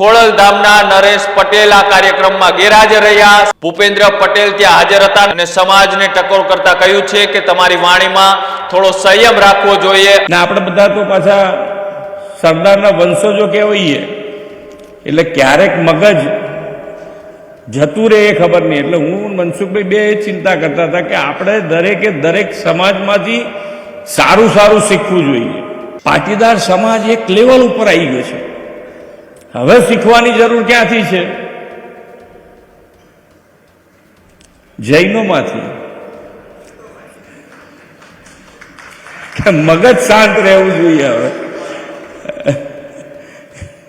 ખોડલધામના નરેશ પટેલ આ કાર્યક્રમમાં ગેરહાજર રહ્યા. ભૂપેન્દ્ર પટેલ ત્યાં હાજર હતા અને સમાજને ટકોર કરતા કહ્યું છે કે તમારી વાણીમાં થોડો સંયમ રાખવો જોઈએ. ને આપણે બધા તો પાછા સરદારના વંશજો કહેવાઈએ, એટલે ક્યારેક મગજ જતું રહે એ ખબર નહીં. એટલે હું મનસુખભાઈ બે ચિંતા કરતા હતા કે આપણે દરેકે દરેક સમાજમાંથી સારું સારું શીખવું જોઈએ. પાટીદાર સમાજ એક લેવલ ઉપર આવી ગયો છે. હવે શીખવાની જરૂર ક્યાંથી છે? જૈનોમાંથી. મગજ શાંત રહેવું જોઈએ હવે.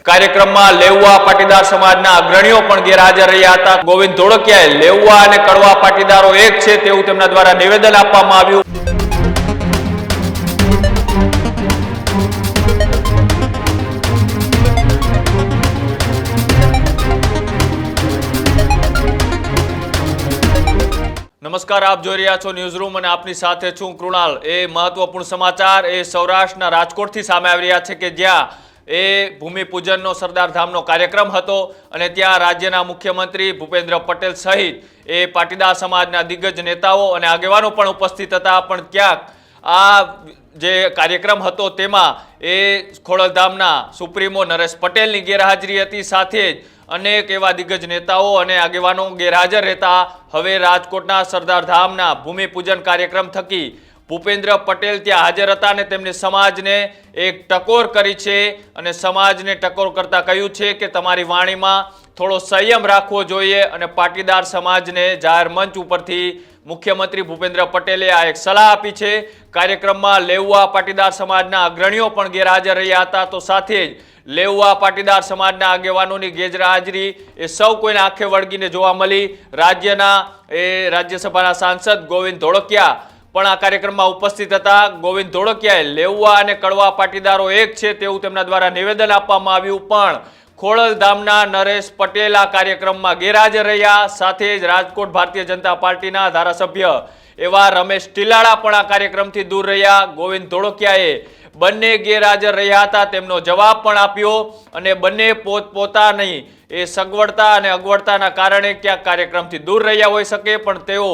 કાર્યક્રમમાં લેવવા પાટીદાર સમાજના અગ્રણીઓ પણ ગેરહાજર રહ્યા હતા. ગોવિંદ ધોળકિયાએ લેવવા અને કડવા પાટીદારો એક છે તેવું તેમના દ્વારા નિવેદન આપવામાં આવ્યું. નમસ્કાર, આપ જોઈ રહ્યા છો ન્યૂઝ રૂમ અને આપની સાથે છું કૃણાલ. એ મહત્વપૂર્ણ સમાચાર, એ સૌરાષ્ટ્રના રાજકોટથી સામે આવી રહ્યા છે કે જ્યાં એ ભૂમિપૂજનનો સરદાર ધામનો કાર્યક્રમ હતો અને ત્યાં રાજ્યના મુખ્યમંત્રી ભૂપેન્દ્ર પટેલ સહિત એ પાટીદાર સમાજના દિગ્ગજ નેતાઓ અને આગેવાનો પણ ઉપસ્થિત હતા. પણ ક્યાંક આ જે કાર્યક્રમ હતો તેમાં એ ખોડલધામના સુપ્રીમો નરેશ પટેલની ગેરહાજરી હતી, સાથે જ અનેક એવા દિગ્ગજ નેતાઓ અને આગેવાનો ગેરહાજર રહેતા. હવે રાજકોટના સરદાર ધામના ભૂમિપૂજન કાર્યક્રમ થકી ભૂપેન્દ્ર પટેલ ત્યાં હાજર હતા અને તેમણે સમાજને એક ટકોર કરી છે અને સમાજને ટકોર કરતા કહ્યું છે કે તમારી વાણીમાં થોડો સંયમ રાખવો જોઈએ અને પાટીદાર સમાજને જાહેર મંચ ઉપરથી મુખ્યમંત્રી ભૂપેન્દ્ર પટેલે આ એક સલાહ આપી છે. કાર્યક્રમમાં લેવવા પાટીદાર સમાજના અગ્રણીઓ પણ ગેરહાજર રહ્યા હતા. તો સાથે જ લેવવા પાટીદાર સમાજના આગેવાનોની ગેરહાજરી એ સૌ કોઈને આંખે વળગીને જોવા મળી. રાજ્યના એ રાજ્યસભાના સાંસદ ગોવિંદ ધોળકિયા પણ આ કાર્યક્રમમાં ઉપસ્થિત હતા. ગોવિંદ ધોળકિયાએ લેવવા અને કડવા પાટીદારો એક છે તેવું તેમના દ્વારા નિવેદન આપવામાં આવ્યું. પણ ખોડલધામના નરેશ પટેલ આ કાર્યક્રમમાં ગેરહાજર રહ્યા. સાથે જ રાજકોટ ભારતીય જનતા પાર્ટીના ધારાસભ્ય એવા રમેશ ટીલાળા પણ આ કાર્યક્રમથી દૂર રહ્યા. ગોવિંદ ધોળકિયાએ બંને ગેરહાજર રહ્યા હતા. તેમનો જવાબ પણ આપ્યો અને બંને પોતપોતાની એ સગવડતા અને અગવડતાના કારણે ક્યાંક કાર્યક્રમથી દૂર રહ્યા હોઈ શકે, પણ તેઓ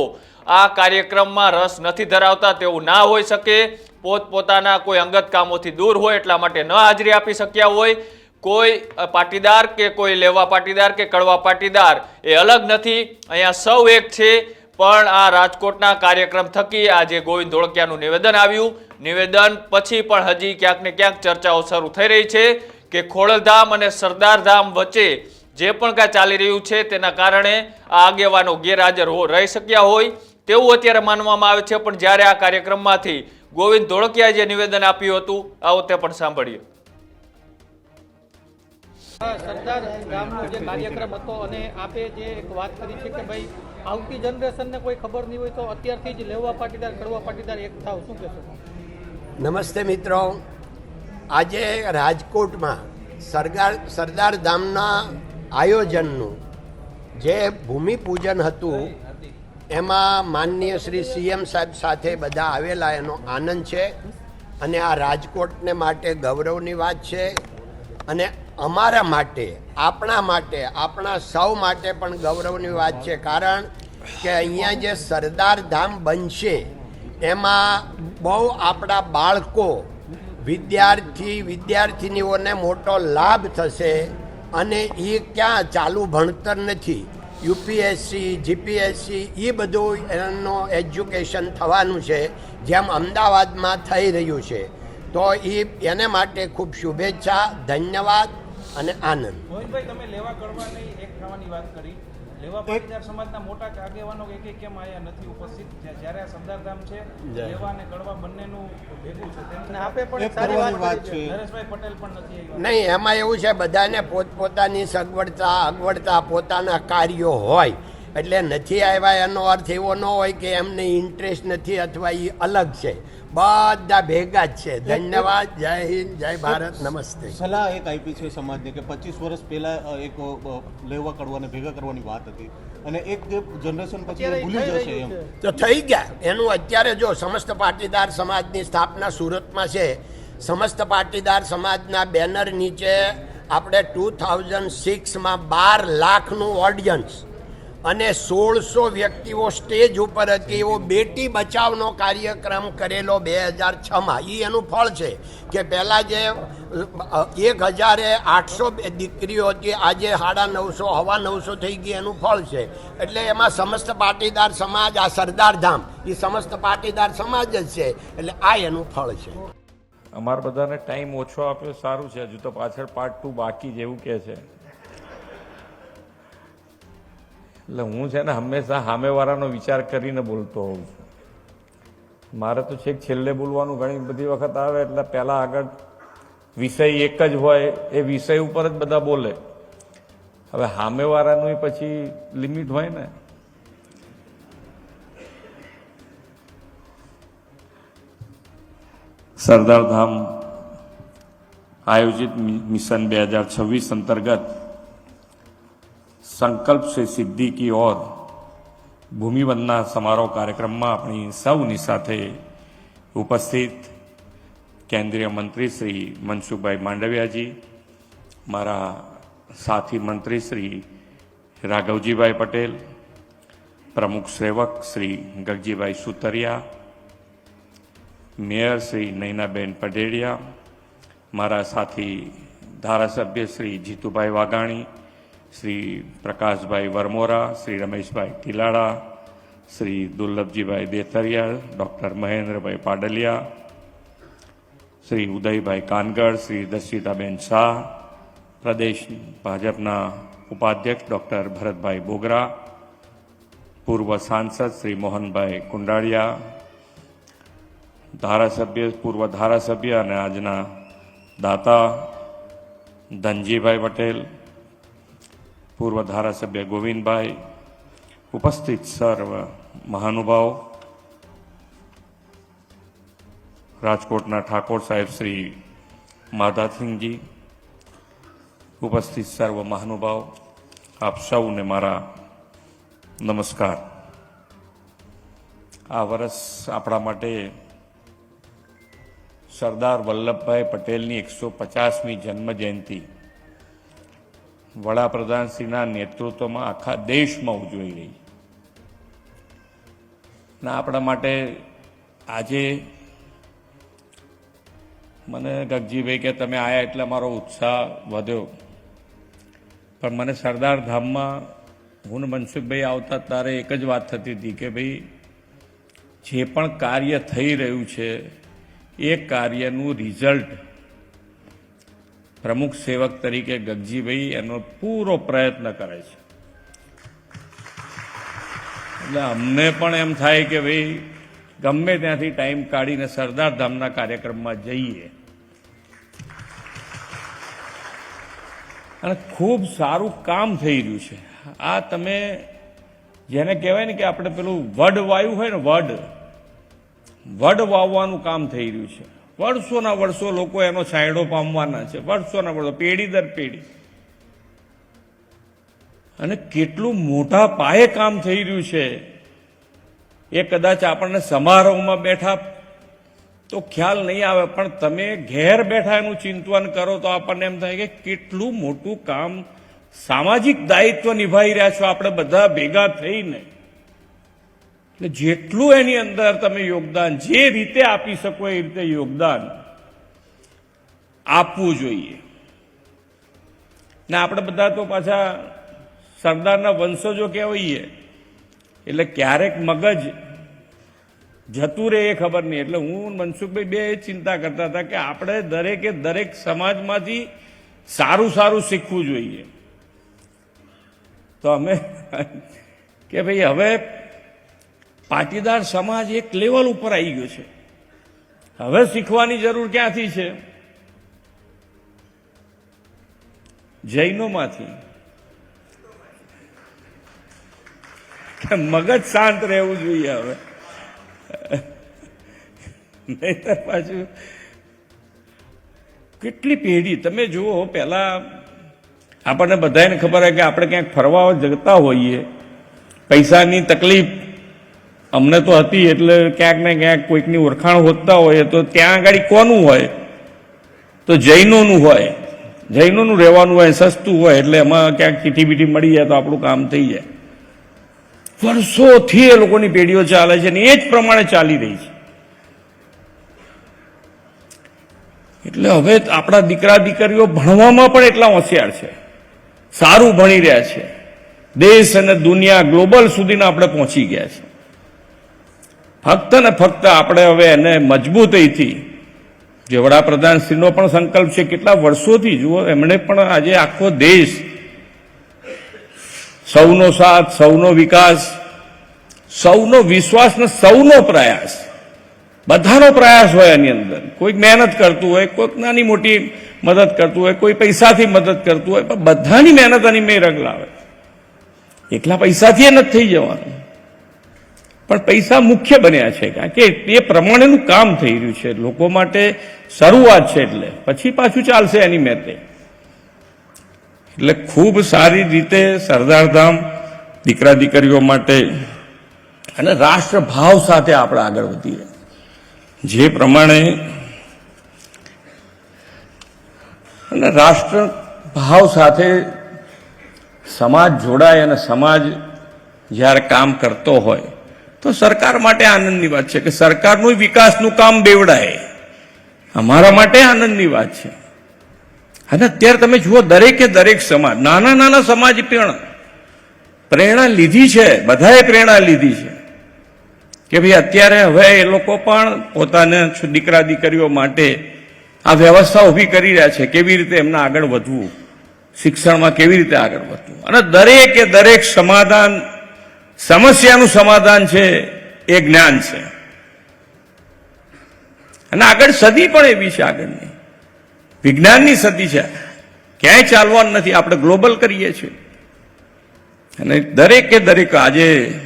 આ કાર્યક્રમમાં રસ નથી ધરાવતા. તેવું ના હોઈ શકે પોતપોતાના કોઈ અંગત કામોથી દૂર હોય એટલા માટે ન હાજરી આપી શક્યા હોય. કોઈ પાટીદાર કે કોઈ લેવા પાટીદાર કે કડવા પાટીદાર એ અલગ નથી. અહીંયા સૌ એક છે, પણ આ રાજકોટના કાર્યક્રમ થકી આજે ગોવિંદ ધોળકિયાનું નિવેદન આવ્યું. નિવેદન પછી પણ હજી ક્યાંક ને ક્યાંક ચર્ચાઓ શરૂ થઈ રહી છે કે ખોડલધામ અને સરદારધામ વચ્ચે જે પણ કાંઈ ચાલી રહ્યું છે તેના કારણે આ આગેવાનો ગેરહાજર હો- રહી શક્યા હોય તેવું અત્યારે માનવામાં આવે છે. પણ જ્યારે આ કાર્યક્રમમાંથી ગોવિંદ ધોળકિયાએ જે નિવેદન આપ્યું હતું આવો તે પણ સાંભળીએ. સરદાર ગામનો જે કાર્યક્રમ હતો અને આપે જે એક વાત કરી છે કે ભાઈ, આવતી જનરેશનને કોઈ ખબર નહીં હોય તો અત્યારથી જ લેવા પાટીદાર કડવા પાટીદાર એક થાવ. શું કહેશો? નમસ્તે મિત્રો. આજે રાજકોટમાં સરદાર સરદાર ધામના આયોજનનું જે ભૂમિપૂજન હતું, એમાં માનનીય શ્રી સીએમ સાહેબ સાથે બધા આવેલા, એનો આનંદ છે. અને આ રાજકોટને માટે ગૌરવની વાત છે. અને અમારા માટે, આપણા માટે, આપણા સૌ માટે પણ ગૌરવની વાત છે. કારણ કે અહીંયા જે સરદાર ધામ બનશે, એમાં બહુ આપણા બાળકો, વિદ્યાર્થી, વિદ્યાર્થિનીઓને મોટો લાભ થશે અને એ ક્યાં ચાલુ ભણતર નથી. યુપીએસસી, જીપીએસસી એ બધું એનું એજ્યુકેશન થવાનું છે, જેમ અમદાવાદમાં થઈ રહ્યું છે. તો એ એને માટે ખૂબ શુભેચ્છા, ધન્યવાદ. અને આનંદ. મોહિતભાઈ તમે લેવા કડવાની એક થવાની વાત કરી. લેવા પાટીદાર સમાજના મોટા આગેવાનો એક એક કેમ આયા નથી ઉપસ્થિત? જ્યારે આ સરદારધામ છે લેવા અને કડવા બંનેનું ભેગું છે. તેમને આપે પણ સારી વાત છે. નરેશભાઈ પટેલ પણ નથી આવ્યા. નહીં એમાં એવું છે બધાને પોતપોતાની સગવડતા અગવડતા પોતાના કાર્યો હોય. એટલે નથી આવ્યા એનો અર્થ એવો ન હોય કે એમને ઇન્ટરેસ્ટ નથી અથવા એ અલગ છે. બધા ભેગા જ છે. ધન્યવાદ. જય હિન્દ જય ભારત નમસ્તે. સલાહ એક આપી છે સમાજને કે પચીસ વર્ષ પહેલા એક લેવા કરવાને ભેગા કરવાની વાત હતી. અને એક જનરેશન પછી ભૂલી જશે એમ. તો થઈ ગયા. એનું અત્યારે જો સમસ્ત પાટીદાર સમાજની સ્થાપના સુરતમાં છે. સમસ્ત પાટીદાર સમાજના બેનર નીચે આપણે ટુ થાઉઝન્ડ સિક્સમાં બાર લાખનું ઓડિયન્સ અને સોળસો વ્યક્તિઓ સ્ટેજ ઉપર હતી. એવો બેટી બચાવનો કાર્યક્રમ કરેલો બે હજાર છમાં. એ એનું ફળ છે કે પહેલાં જે એક હજારે આઠસો દીકરીઓ હતી. આજે સાડા નવસો, હવા નવસો થઈ ગઈ, એનું ફળ છે. એટલે એમાં સમસ્ત પાટીદાર સમાજ, આ સરદાર ધામ એ સમસ્ત પાટીદાર સમાજ જ છે. એટલે આ એનું ફળ છે. અમારા બધાને ટાઈમ ઓછો આપ્યો, સારું છે. હજુ તો પાછળ પાર્ટ ટુ બાકી જેવું કહે છે. એટલે હું છે ને હંમેશા સામેવાળાનો વિચાર કરીને બોલતો હોઉં છું. મારે તો છેક છેલ્લે બોલવાનું ઘણી બધી વખત આવે, એટલે પહેલાં આગળ વિષય એક જ હોય, એ વિષય ઉપર જ બધા બોલે. હવે સામેવાળાનું પછી લિમિટ હોય ને. સરદાર ધામ આયોજિત મિશન બે હજાર છવ્વીસ અંતર્ગત સંકલ્પ સે સિદ્ધિ કી ઓર ભૂમિવંદના સમારોહ કાર્યક્રમમાં આપણી સૌની સાથે ઉપસ્થિત કેન્દ્રીય મંત્રી શ્રી મનસુખભાઈ માંડવિયાજી મારા સાથી મંત્રી શ્રી રાઘવજીભાઈ પટેલ પ્રમુખ સેવક શ્રી ગગજીભાઈ સુતરિયા મેયર શ્રી નૈનાબેન પટેડિયા મારા સાથી ધારાસભ્ય શ્રી જીતુભાઈ વાઘાણી શ્રી પ્રકાશભાઈ વરમોરા શ્રી રમેશભાઈ તિલાડા શ્રી દુર્લભજીભાઈ દેતરિયા ડૉક્ટર મહેન્દ્રભાઈ પાડલિયા શ્રી ઉદયભાઈ કાનગડ શ્રી દર્શિતાબેન શાહ પ્રદેશ ભાજપના ઉપાધ્યક્ષ ડૉક્ટર ભરતભાઈ બોગરા પૂર્વ સાંસદ શ્રી મોહનભાઈ કુંડાળિયા ધારાસભ્ય પૂર્વ ધારાસભ્ય અને આજના દાતા ધનજીભાઈ પટેલ પૂર્વ ધારાસભ્ય ગોવિંદભાઈ ઉપસ્થિત સર્વ મહાનુભાવ રાજકોટના ઠાકોર સાહેબ શ્રી માધાસિંહજી ઉપસ્થિત સર્વ મહાનુભાવ આપ સૌને મારા નમસ્કાર આ વર્ષ આપણા માટે સરદાર વલ્લભભાઈ પટેલની એકસો પચાસમી જન્મ જયંતિ વડાપ્રધાનશ્રીના નેતૃત્વમાં આખા દેશમાં ઉજવાઈ રહી ના, આપણા માટે આજે મને ગગજીભાઈ કે તમે આયા એટલે મારો ઉત્સાહ વધ્યો. પણ મને સરદાર ધામમાં હું મનસુખભાઈ આવતા ત્યારે એક જ વાત થતી હતી કે ભાઈ, જે પણ કાર્ય થઈ રહ્યું છે, એ કાર્યનું રિઝલ્ટ પ્રમુખ સેવક તરીકે ગગજીભાઈ એનો પૂરો પ્રયત્ન કરે છે. એટલે અમને પણ એમ થાય કે ભાઈ, ગમે ત્યાંથી ટાઈમ કાઢીને સરદાર ધામના કાર્યક્રમમાં જઈએ. અને ખૂબ સારું કામ થઈ રહ્યું છે. આ તમે જેને કહેવાય ને કે આપણે પેલું વડ વાયુ હોય ને વડ વડ વાવવાનું કામ થઈ રહ્યું છે. વર્ષોના વર્ષો લોકો એનો છાંયડો પામવાના છે. વર્ષોના વર્ષો, પેઢી દર પેઢી. અને કેટલું મોટા પાયે કામ થઈ રહ્યું છે. એ કદાચ આપણને સમારોહમાં બેઠા તો ખ્યાલ નહીં આવે, પણ તમે ઘેર બેઠા એનું ચિંતન કરો તો આપણને એમ થાય કે કેટલું મોટું કામ સામાજિક દાયિત્વ નિભાવી રહ્યા છો. આપણે બધા ભેગા થઈને એટલે જેટલું એની અંદર તમે યોગદાન જે રીતે આપી શકો એ રીતે યોગદાન આપવું જોઈએ. ને, આપણે બધા તો પાછા સરદારના વંશજો કહેવાઈએ. એટલે ક્યારેક મગજ જતું રહે એ ખબર નહીં. એટલે હું મનસુખભાઈ બે એ ચિંતા કરતા હતા કે આપણે દરેકે દરેક સમાજમાંથી સારું સારું શીખવું જોઈએ. તો અમે કે ભાઈ, હવે પાટીદાર સમાજ એક લેવલ ઉપર આવી ગયો છે. હવે શીખવાની જરૂર ક્યાંથી છે? જૈનોમાંથી. મગજ શાંત રહેવું જોઈએ હવે. નહીતર પાછું કેટલી પેઢી, તમે જુઓ, પહેલાં આપણને બધાને ખબર હોય કે આપણે ક્યાંક ફરવા જતા હોઈએ. પૈસાની તકલીફ અમને તો હતી એટલે ક્યાંક ને ક્યાંક કોઈકની ઓળખાણ હોતા હોય તો ત્યાં આગળ કોનું હોય? તો જૈનોનું હોય. જૈનોનું રહેવાનું હોય, સસ્તું હોય, એટલે એમાં ક્યાંક ચીઠી બીઠી મળી જાય તો આપણું કામ થઈ જાય. વર્ષોથી એ લોકોની પેઢીઓ ચાલે છે અને એ જ પ્રમાણે ચાલી રહી છે. એટલે હવે આપણા દીકરા દીકરીઓ ભણવામાં પણ એટલા હોશિયાર છે. સારું ભણી રહ્યા છે. દેશ અને દુનિયા ગ્લોબલ સુધીના આપણે પહોંચી ગયા છે. ફક્ત ને ફક્ત આપણે હવે એને મજબૂતીથી જે વડાપ્રધાનશ્રીનો પણ સંકલ્પ છે, કેટલા વર્ષોથી જુઓ, એમણે પણ આજે આખો દેશ સૌનો સાથ, સૌનો વિકાસ, સૌનો વિશ્વાસ ને સૌનો પ્રયાસ, બધાનો પ્રયાસ હોય એની અંદર. કોઈક મહેનત કરતું હોય, કોઈક નાની મોટી મદદ કરતું હોય, કોઈ પૈસાથી મદદ કરતું હોય, પણ બધાની મહેનત એની મેં રગ લાવે. એકલા પૈસાથી એ નથી થઈ જવાનું. પણ પૈસા મુખ્ય બન્યા છે કારણ કે એ પ્રમાણેનું કામ થઈ રહ્યું છે. લોકો માટે શરૂઆત છે એટલે. પછી પાછું ચાલશે એની મેતે. એટલે ખૂબ સારી રીતે સરદારધામ દીકરા દીકરીઓ માટે અને રાષ્ટ્રભાવ સાથે આપણે આગળ વધીએ. જે પ્રમાણે અને રાષ્ટ્ર ભાવ સાથે સમાજ જોડાય અને સમાજ જ્યારે કામ કરતો હોય તો સરકાર માટે આનંદની વાત છે કે સરકારનું વિકાસનું કામ બેવડાય. અમારા માટે આનંદની વાત છે. અને અત્યારે તમે જુઓ દરેકે દરેક સમાજ, નાના નાના સમાજ પણ પ્રેરણા લીધી છે, બધાએ પ્રેરણા લીધી છે. કે ભાઈ અત્યારે હવે એ લોકો પણ પોતાના દીકરા દીકરીઓ માટે આ વ્યવસ્થા ઊભી કરી રહ્યા છે, કેવી રીતે એમને આગળ વધવું, શિક્ષણમાં કેવી રીતે આગળ વધવું. અને દરેકે દરેક સમાધાન સમસ્યાનું સમાધાન છે, એ જ્ઞાન છે. અને આગળ સદી પણ એવી છે આગળની. વિજ્ઞાનની સદી છે. ક્યાંય ચાલવાનું નથી, આપણે ગ્લોબલ કરીએ છીએ. અને દરેકે દરેક આજે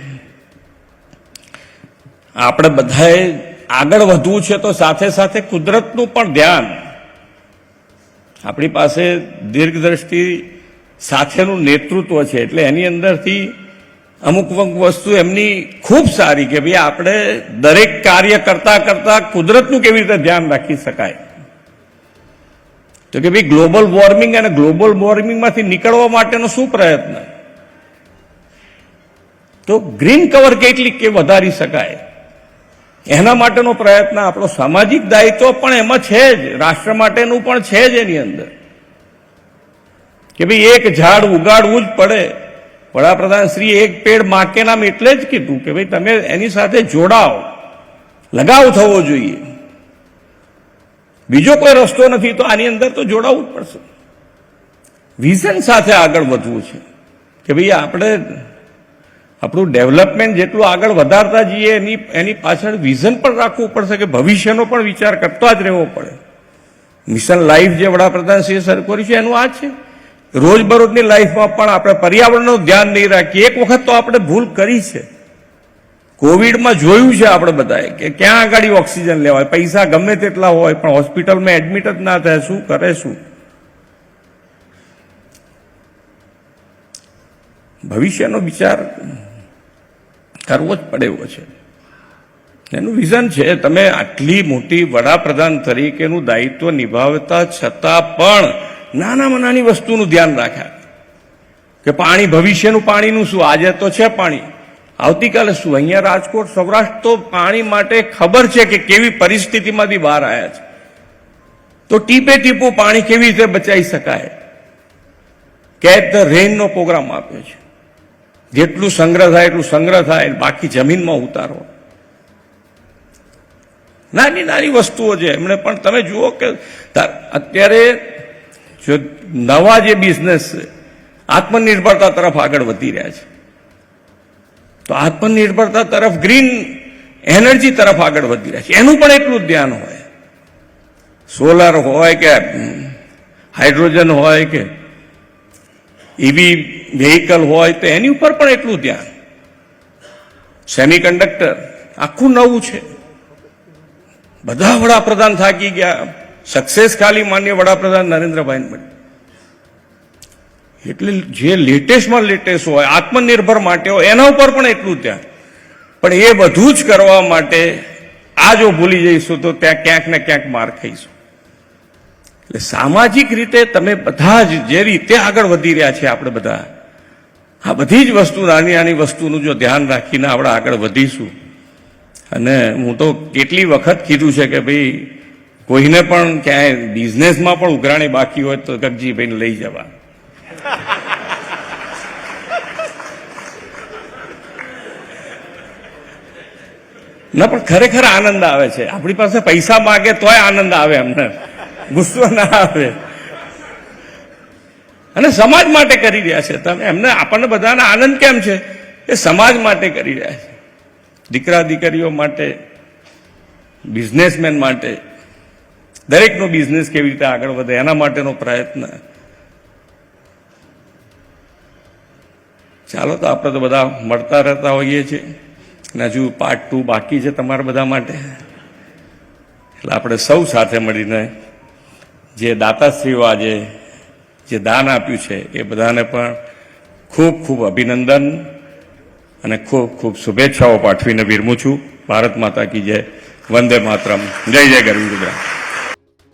આપણે બધાએ આગળ વધવું છે તો સાથે સાથે કુદરતનું પણ ધ્યાન. આપણી પાસે દીર્ઘદ્રષ્ટિ સાથેનું નેતૃત્વ છે, એટલે એની અંદરથી અમુક અમુક વસ્તુ એમની ખૂબ સારી કે ભાઈ આપણે દરેક કાર્ય કરતા કરતા કુદરતનું કેવી રીતે ધ્યાન રાખી શકાય? તો કે ભાઈ ગ્લોબલ વોર્મિંગ અને ગ્લોબલ વોર્મિંગમાંથી નીકળવા માટેનો શું પ્રયત્ન? તો ગ્રીન કવર કેટલી કે વધારી શકાય? એના માટેનો પ્રયત્ન આપણો સામાજિક દાયિત્વ પણ એમાં છે જ, રાષ્ટ્ર માટેનું પણ છે જ એની અંદર. કે ભાઈ એક ઝાડ ઉગાડવું જ પડે. વડાપ્રધાન શ્રી એક પેડ માકે નામ એટલે જ કીધું કે ભાઈ તમે એની સાથે જોડાઓ. લગાવ થવો જોઈએ. બીજો કોઈ રસ્તો નથી તો આની અંદર તો જોડાવું જ પડશે. વિઝન સાથે આગળ વધવું છે. કે ભાઈ આપણે આપણું ડેવલપમેન્ટ જેટલું આગળ વધારતા જઈએ, એની એની પાછળ વિઝન પણ રાખવું પડશે કે ભવિષ્યનો પણ વિચાર કરતા જ રહેવો પડે. મિશન લાઈફ જે વડાપ્રધાન શ્રી સર કર્યું છે, એનું આ છે. રોજબરોજની લાઈફમાં પણ આપણે પર્યાવરણનું ધ્યાન નહીં રાખીએ. એક વખત તો આપણે ભૂલ કરી છે. કોવિડમાં જોયું છે આપણે બધાએ કે ક્યાં આગળ ઓક્સિજન લેવાય? પૈસા ગમે તેટલા હોય, પણ હોસ્પિટલમાં એડમિટ જ ના થાય, શું કરે શું? ભવિષ્યનો વિચાર કરવો જ પડે એવો છે. એનું વિઝન છે, તમે આટલી મોટી વડાપ્રધાન તરીકેનું દાયિત્વ નિભાવતા છતાં પણ નાનામાં નાની વસ્તુનું ધ્યાન રાખ્યા કે પાણી, ભવિષ્યનું પાણીનું શું? આજે તો છે પાણી. આવતીકાલે શું? અહીંયા રાજકોટ, સૌરાષ્ટ્ર તો પાણી માટે ખબર છે કે કેવી પરિસ્થિતિમાંથી બહાર આવ્યા છે. તો ટીપે ટીપું પાણી કેવી રીતે બચાવી શકાય? કેચ ધ રેનનો પ્રોગ્રામ આપ્યો છે. જેટલું સંગ્રહ થાય, એટલું સંગ્રહ થાય બાકી જમીનમાં ઉતારો. નાની નાની વસ્તુઓ છે. એમણે પણ તમે જુઓ કે અત્યારે જો નવા જે બિઝનેસ છે આત્મનિર્ભરતા તરફ આગળ વધી રહ્યા છે, તો આત્મનિર્ભરતા તરફ ગ્રીન એનર્જી તરફ આગળ વધી રહ્યા છે. એનું પણ એટલું જ ધ્યાન હોય. સોલાર હોય કે હાઇડ્રોજન હોય કે ઈવી વેહિકલ હોય, તો એની ઉપર પણ એટલું ધ્યાન. સેમિકન્ડક્ટર આખું નવું છે. બધા વડાપ્રધાન થાકી ગયા. સક્સેસ ખાલી માન્ય વડાપ્રધાન નરેન્દ્રભાઈ મળી. એટલે જે લેટેસ્ટમાં લેટેસ્ટ હોય, આત્મનિર્ભર માટે હોય, એના ઉપર પણ એટલું ત્યાં પણ એ બધું જ કરવા માટે આ જો ભૂલી જઈશું તો ત્યાં ક્યાંક ને ક્યાંક માર ખાઈશું. એટલે સામાજિક રીતે તમે બધા જ જે રીતે આગળ વધી રહ્યા છે આપણે બધા, આ બધી જ વસ્તુ, નાની નાની વસ્તુનું જો ધ્યાન રાખીને આપણે આગળ વધીશું. અને હું તો કેટલી વખત કીધું છે કે ભાઈ કોઈને પણ ક્યાંય બિઝનેસમાં પણ ઉઘરાણી બાકી હોય તો ગગજીભાઈને લઈ જવા. ના, પણ ખરેખર આનંદ આવે છે. આપણી પાસે પૈસા માગે તોય આનંદ આવે અમને. ગુસ્સો ના આવે. અને સમાજ માટે કરી રહ્યા છે. તમે એમને, આપણને બધાને આનંદ કેમ છે? એ સમાજ માટે કરી રહ્યા છે. દીકરા દીકરીઓ માટે બિઝનેસમેન માટે દરેકનો બિઝનેસ કેવી રીતે આગળ વધે, એના માટેનો પ્રયત્ન. ચાલો તો આપણે તો બધા મળતા રહેતા હોઈએ છીએ. અને હજુ પાર્ટ ટુ બાકી છે તમારા બધા માટે. એટલે આપણે સૌ સાથે મળીને જે દાતાશ્રીઓ આજે જે દાન આપ્યું છે, એ બધાને પણ ખૂબ ખૂબ અભિનંદન અને ખૂબ ખૂબ શુભેચ્છાઓ પાઠવીને વિરમું છું. ભારત માતા કી જય. વંદે માતરમ. જય જય ગરવી ગુજરાત.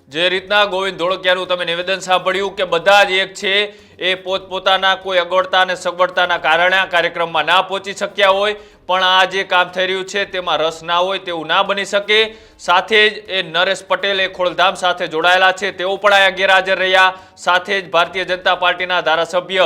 જે રીતના ગોવિંદ ધોળકિયાનું તમે નિવેદન સાંભળ્યું કે બધા જ એક છે એ પોતપોતાના કોઈ અગવડતા અને સગવડતાના કારણે આ કાર્યક્રમમાં ના પહોંચી શક્યા હોય, પણ આ જે કામ થઈ રહ્યું છે તેમાં રસ ના હોય તેવું ના બની શકે. સાથે જ એ નરેશ પટેલ એ ખોળધામ સાથે જોડાયેલા છે, તેઓ પણ અહીંયા ગેરહાજર રહ્યા. સાથે જ ભારતીય જનતા પાર્ટીના ધારાસભ્ય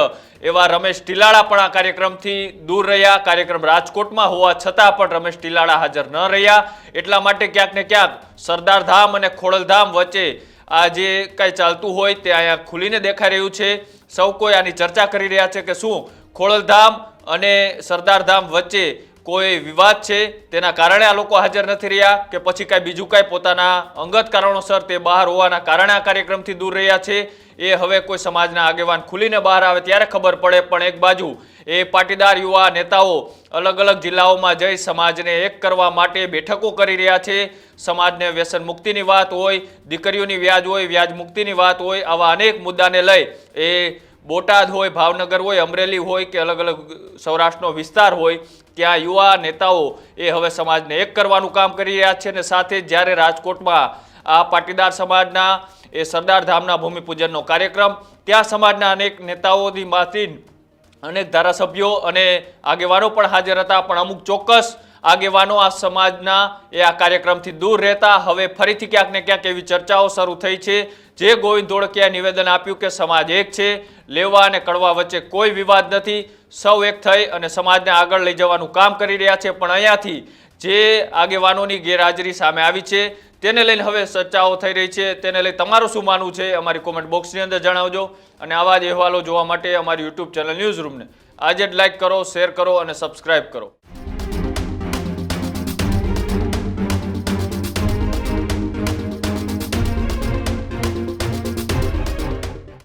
એવા રમેશ ટીલાળા પણ આ કાર્યક્રમથી દૂર રહ્યા. કાર્યક્રમ રાજકોટમાં હોવા છતાં પણ રમેશ ટીલાળા હાજર ન રહ્યા. એટલા માટે ક્યાંક ને ક્યાંક સરદારધામ અને ખોડલધામ વચ્ચે આ જે કાંઈ ચાલતું હોય તે અહીંયા ખુલીને દેખાઈ રહ્યું છે. સૌ કોઈ આની ચર્ચા કરી રહ્યા છે કે શું ખોડલધામ અને સરદાર ધામ વચ્ચે કોઈ વિવાદ છે? તેના કારણે આ લોકો હાજર નથી રહ્યા કે પછી કાંઈ બીજું કાંઈ પોતાના અંગત કારણોસર તે બહાર હોવાના કારણે આ કાર્યક્રમથી દૂર રહ્યા છે? એ હવે કોઈ સમાજના આગેવાન ખુલીને બહાર આવે ત્યારે ખબર પડે. પણ એક બાજુ એ પાટીદાર યુવા નેતાઓ અલગ અલગ જિલ્લાઓમાં જઈ સમાજને એક કરવા માટે બેઠકો કરી રહ્યા છે. સમાજને વ્યસન મુક્તિની વાત હોય, દીકરીઓની વ્યાજ હોય, વ્યાજ મુક્તિની વાત હોય, આવા અનેક મુદ્દાને લઈ એ બોટાદ હોય, ભાવનગર હોય, અમરેલી હોય કે અલગ અલગ સૌરાષ્ટ્રનો વિસ્તાર હોય, ત્યાં યુવા નેતાઓ એ હવે સમાજને એક કરવાનું કામ કરી રહ્યા છે અને સાથે જ્યારે રાજકોટમાં આ પાટીદાર સમાજના એ સરદાર ધામના ભૂમિપૂજનનો કાર્યક્રમ, ત્યાં સમાજના અનેક નેતાઓની માંથી અનેક ધારાસભ્યો અને આગેવાનો પણ હાજર હતા. પણ અમુક ચોક્કસ આગેવાનો આ સમાજના એ આ કાર્યક્રમથી દૂર રહેતા. હવે ફરીથી ક્યાંક ને ક્યાંક એવી ચર્ચાઓ શરૂ થઈ છે. જે ગોવિંદ ધોળકિયાએ નિવેદન આપ્યું કે સમાજ એક છે. લેવા અને કડવા વચ્ચે કોઈ વિવાદ નથી. સૌ એક થઈ અને સમાજને આગળ લઈ જવાનું કામ કરી રહ્યા છે. પણ અહીંયાથી જે આગેવાનોની ગેરહાજરી સામે આવી છે, તેને લઈને હવે ચર્ચાઓ થઈ રહી છે. તેને લઈ તમારું શું માનવું છે અમારી કોમેન્ટ બોક્સની અંદર જણાવજો. અને આવા જ અહેવાલો જોવા માટે અમારી યુટ્યુબ ચેનલ ન્યૂઝ રૂમને આજે જ લાઇક કરો શેર કરો અને સબસ્ક્રાઇબ કરો.